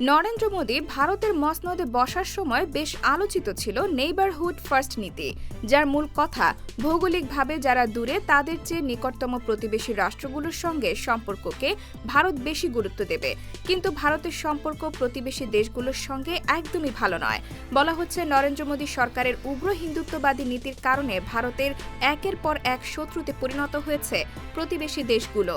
নরেন্দ্র মোদী ভারতের মসনদে বসার সময় বেশ আলোচিত ছিল নেইবারহুড ফার্স্ট নীতি, যার মূল কথা ভৌগোলিকভাবে যারা দূরে, তাদের চেয়ে নিকটতম প্রতিবেশী রাষ্ট্রগুলোর সঙ্গে সম্পর্ককে ভারত বেশি গুরুত্ব দেবে। কিন্তু ভারতের সম্পর্ক প্রতিবেশী দেশগুলোর সঙ্গে একদমই ভালো নয়। বলা হচ্ছে নরেন্দ্র মোদী সরকারের উগ্র হিন্দুত্ববাদী নীতির কারণে ভারতের একের পর এক শত্রুতে পরিণত হয়েছে প্রতিবেশী দেশগুলো।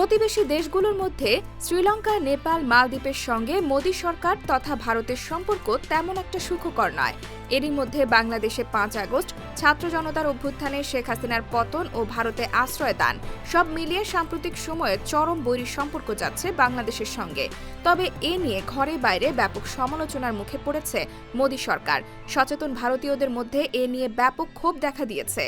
প্রতিবেশী দেশগুলোর মধ্যে শ্রীলঙ্কা, নেপাল, মালদ্বীপের সঙ্গে মোদী সরকার তথা ভারতের সম্পর্ক তেমন একটা সুখকর নয়। এরই মধ্যে বাংলাদেশে পাঁচ আগস্ট ছাত্র জনতার অভ্যুত্থানে শেখ হাসিনার পতন ও ভারতে আশ্রয় দান, সব মিলিয়ে সাম্প্রতিক সময়ে চরম বৈরী সম্পর্ক যাচ্ছে বাংলাদেশের সঙ্গে। তবে এ নিয়ে ঘরে বাইরে ব্যাপক সমালোচনার মুখে পড়েছে মোদী সরকার। সচেতন ভারতীয়দের মধ্যে এ নিয়ে ব্যাপক ক্ষোভ দেখা দিয়েছে।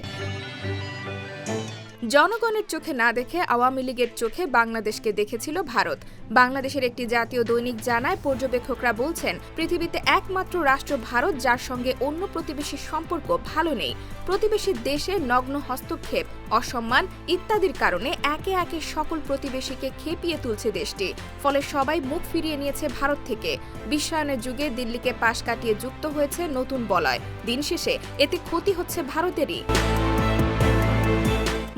জনগণের চোখে না দেখে আওয়ামী লীগের চোখে বাংলাদেশকে দেখেছিল ভারত। বাংলাদেশের একটি জাতীয় দৈনিক জানায়, পর্যবেক্ষকরা বলছেন, পৃথিবীতে একমাত্র রাষ্ট্র ভারত, যার সঙ্গে অন্য প্রতিবেশীর সম্পর্ক ভালো নেই। প্রতিবেশী দেশে নগ্ন হস্তক্ষেপ, অসম্মান ইত্যাদির কারণে একে একে সকল প্রতিবেশীকে খেপিয়ে তুলছে দেশটি। ফলে সবাই মুখ ফিরিয়ে নিয়েছে ভারত থেকে। বিশ্বায়নের যুগে দিল্লিকে পাশ কাটিয়ে যুক্ত হয়েছে নতুন বলয়। দিন শেষে এতে ক্ষতি হচ্ছে ভারতেরই।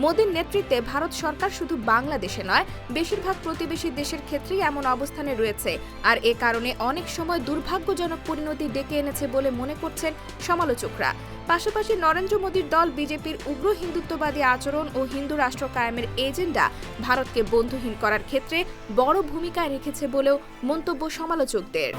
মোদীর নেতৃত্বে ভারত সরকার শুধু বাংলাদেশে নয়, বেশিরভাগ প্রতিবেশী দেশের ক্ষেত্রেই এমন অবস্থানে রয়েছে। আর এ কারণে অনেক সময় দুর্ভাগ্যজনক পরিণতি ডেকে এনেছে বলে মনে করছেন সমালোচকরা। পাশাপাশি নরেন্দ্র মোদীর দল বিজেপির উগ্র হিন্দুত্ববাদী আচরণ ও হিন্দু রাষ্ট্র কায়েমের এজেন্ডা ভারতকে বন্ধুহীন করার ক্ষেত্রে বড় ভূমিকা রেখেছে বলেও মন্তব্য সমালোচকদের।